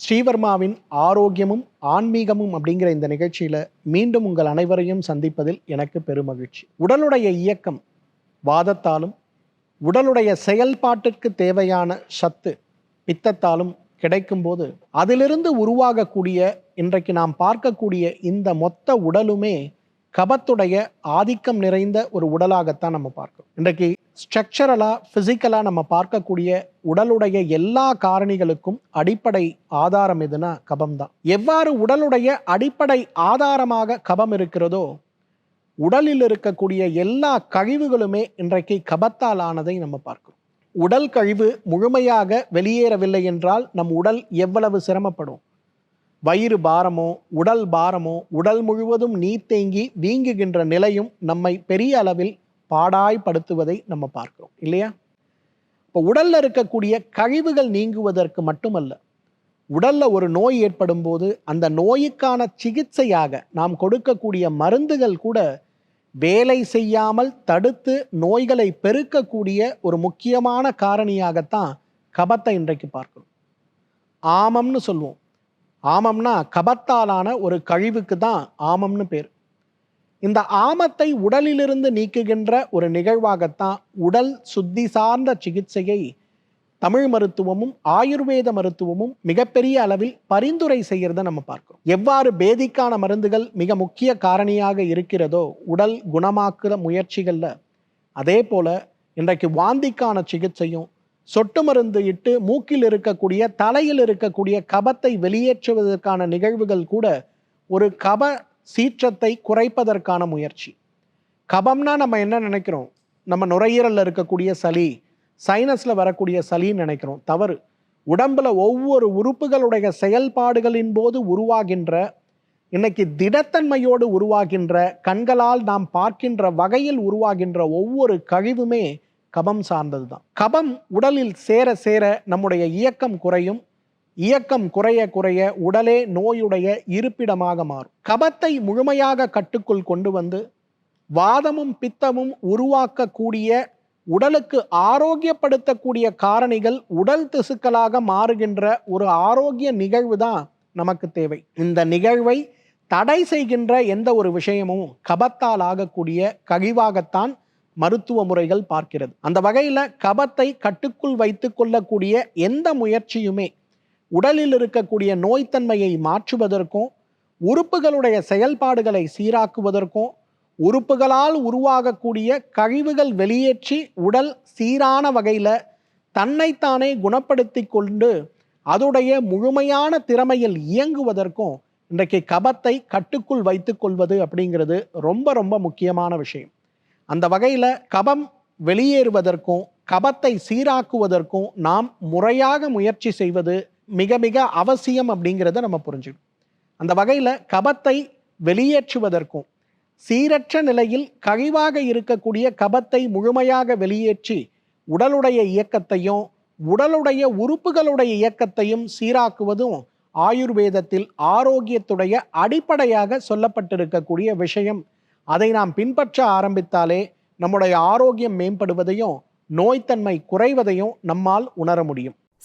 ஸ்ரீவர்மாவின் ஆரோக்கியமும் ஆன்மீகமும் அப்படிங்கிற இந்த நிகழ்ச்சியில் மீண்டும் உங்கள் அனைவரையும் சந்திப்பதில் எனக்கு பெருமகிழ்ச்சி. உடலுடைய இயக்கம் வாதத்தாலும் உடலுடைய செயல்பாட்டிற்கு தேவையான சத்து பித்தத்தாலும் கிடைக்கும்போது அதிலிருந்து உருவாகக்கூடிய இன்றைக்கு நாம் பார்க்கக்கூடிய இந்த மொத்த உடலுமே கபத்துடைய ஆதிக்கம் நிறைந்த ஒரு உடலாகத்தான் நம்ம பார்க்கிறோம். இன்றைக்கு ஸ்ட்ரக்சரலாக ஃபிசிக்கலாக நம்ம பார்க்கக்கூடிய உடலுடைய எல்லா காரணிகளுக்கும் அடிப்படை ஆதாரம் எதுனா கபம் தான். எவ்வாறு உடலுடைய அடிப்படை ஆதாரமாக கபம் இருக்கிறதோ உடலில் இருக்கக்கூடிய எல்லா கழிவுகளுமே இன்றைக்கு கபத்தால் ஆனதை நம்ம பார்க்கிறோம். உடல் கழிவு முழுமையாக வெளியேறவில்லை என்றால் நம் உடல் எவ்வளவு சிரமப்படும்? வயிறு பாரமோ உடல் பாரமோ உடல் முழுவதும் நீர் தேங்கி வீங்குகின்ற நிலையும் நம்மை பெரிய அளவில் பாடாய்படுத்துவதை நம்ம பார்க்கிறோம் இல்லையா? இப்போ உடலில் இருக்கக்கூடிய கழிவுகள் நீங்குவதற்கு மட்டுமல்ல உடலில் ஒரு நோய் ஏற்படும் போது அந்த நோய்க்கான சிகிச்சையாக நாம் கொடுக்கக்கூடிய மருந்துகள் கூட வேலை செய்யாமல் தடுத்து நோய்களை பெருக்கக்கூடிய ஒரு முக்கியமான காரணியாகத்தான் கபத்தை இன்றைக்கு பார்க்கிறோம். ஆமம்னு சொல்லுவோம் ஆமம்னா கபத்தாலான ஒரு கழிவுக்கு தான் ஆமம்னு பேர். இந்த ஆமத்தை உடலிலிருந்து நீக்குகின்ற ஒரு நிகழ்வாகத்தான் உடல் சுத்தி சார்ந்த சிகிச்சையை தமிழ் மருத்துவமும் ஆயுர்வேத மருத்துவமும் மிகப்பெரிய அளவில் பரிந்துரை செய்கிறத நம்ம பார்க்கிறோம். எவ்வாறு பேதிக்கான மருந்துகள் மிக முக்கிய காரணியாக இருக்கிறதோ உடல் குணமாக்குற முயற்சிகளில் அதே போல இன்றைக்கு வாந்திக்கான சிகிச்சையும் சொட்டு மருந்து இட்டு மூக்கில் இருக்கக்கூடிய தலையில் இருக்கக்கூடிய கபத்தை வெளியேற்றுவதற்கான நிகழ்வுகள் கூட ஒரு கப சீற்றத்தை குறைப்பதற்கான முயற்சி. கபம்னா நம்ம என்ன நினைக்கிறோம்? நம்ம நுரையீரலில் இருக்கக்கூடிய சளி சைனஸில் வரக்கூடிய சளின்னு நினைக்கிறோம். தவறு. உடம்பில் ஒவ்வொரு உறுப்புகளுடைய செயல்பாடுகளின் போது உருவாகின்ற இன்னைக்கு திடத்தன்மையோடு உருவாகின்ற கண்களால் நாம் பார்க்கின்ற வகையில் உருவாகின்ற ஒவ்வொரு கழிவுமே கபம் சார்ந்தது தான் கபம் உடலில் சேர சேர நம்முடைய இயக்கம் குறையும். இயக்கம் குறைய குறைய உடலே நோயுடைய இருப்பிடமாக மாறும். கபத்தை முழுமையாக கட்டுக்குள் கொண்டு வந்து வாதமும் பித்தமும் உருவாக்கக்கூடிய உடலுக்கு ஆரோக்கியப்படுத்தக்கூடிய காரணிகள் உடல் திசுக்களாக மாறுகின்ற ஒரு ஆரோக்கிய நிகழ்வு தான் நமக்கு தேவை. இந்த நிகழ்வை தடை செய்கின்ற எந்த ஒரு விஷயமும் கபத்தால் ஆகக்கூடிய கழிவாகத்தான் மருத்துவ முறைகள் பார்க்கிறது. அந்த வகையில் கபத்தை கட்டுக்குள் வைத்துக் கொள்ளக்கூடிய எந்த முயற்சியுமே உடலில் இருக்கக்கூடிய நோய்த்தன்மையை மாற்றுவதற்கும் உறுப்புகளுடைய செயல்பாடுகளை சீராக்குவதற்கும் உறுப்புகளால் உருவாகக்கூடிய கழிவுகள் வெளியேற்றி உடல் சீரான வகையில் தன்னைத்தானே குணப்படுத்தி கொண்டு அதோடைய முழுமையான திறமையில் இயங்குவதற்கும் இன்றைக்கு கபத்தை கட்டுக்குள் வைத்து கொள்வது அப்படிங்கிறது ரொம்ப ரொம்ப முக்கியமான விஷயம். அந்த வகையில் கபம் வெளியேறுவதற்கும் கபத்தை சீராக்குவதற்கும் நாம் முறையாக முயற்சி செய்வது மிக மிக அவசியம் அப்படிங்கிறத நம்ம புரிஞ்சுக்கணும். அந்த வகையில் கபத்தை வெளியேற்றுவதற்கும் சீரற்ற நிலையில் கழிவாக இருக்கக்கூடிய கபத்தை முழுமையாக வெளியேற்றி உடலுடைய இயக்கத்தையும் உடலுடைய உறுப்புகளுடைய இயக்கத்தையும் சீராக்குவதும் ஆயுர்வேதத்தில் ஆரோக்கியத்துடைய அடிப்படையாக சொல்லப்பட்டிருக்கக்கூடிய விஷயம். அதை நாம் பின்பற்ற ஆரம்பித்தாலே நம்முடைய ஆரோக்கியம் மேம்படுவதையும் நோய்த்தன்மை குறைவதையும் நம்மால் உணர முடியும்.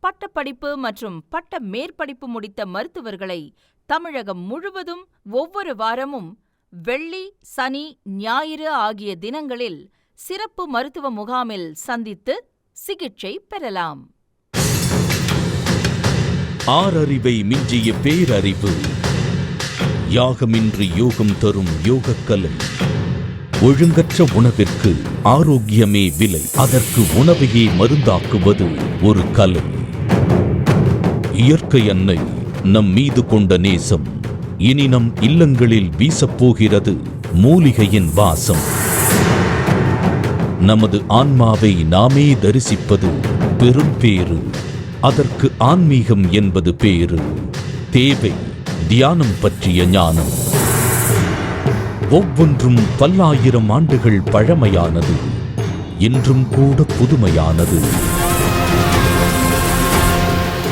பட்டப்படிப்பு மற்றும் பட்ட மேற்படிப்பு முடித்த மருத்துவர்களை தமிழகம் முழுவதும் ஒவ்வொரு வாரமும் வெள்ளி சனி ஞாயிறு ஆகிய தினங்களில் சிறப்பு மருத்துவ முகாமில் சந்தித்து சிகிச்சை பெறலாம். ஆறறிவை மிஞ்சிய பேரறிவு. யாகமின்றி யோகம் தரும் யோகக்கலை. ஒழுங்கற்ற உணவிற்கு ஆரோக்கியமே விலை. அதற்கு உணவையே மருந்தாக்குவது ஒரு கலை. இயற்கை அன்னை நம் மீது கொண்ட நேசம். இனி நம் இல்லங்களில் வீசப்போகிறது மூலிகையின் வாசம். நமது ஆன்மாவை நாமே தரிசிப்பது பெரும் பேரு அதற்கு ஆன்மீகம் என்பது பேரு தேவை தியானம் பற்றிய ஞானம். ஒவ்வொன்றும் பல்லாயிரம் ஆண்டுகள் பழமையானது. என்றும் கூட புதுமையானது.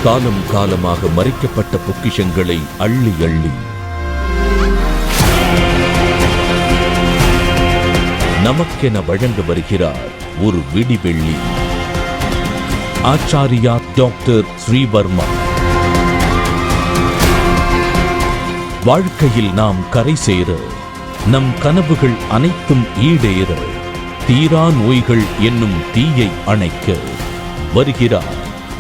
காலம் காலமாக மறைக்கப்பட்ட பொக்கிஷங்களை அள்ளி அள்ளி. நமக்கென வழங்க வருகிறார் ஒரு விடிவெள்ளி. ஆச்சாரியா டாக்டர் ஸ்ரீவர்மா. வாழ்க்கையில் நாம் கரை சேர நம் கனவுகள் அனைத்தும் ஈடேற தீரா நோய்கள் என்னும் தீயை அணைக்க வருகிறார்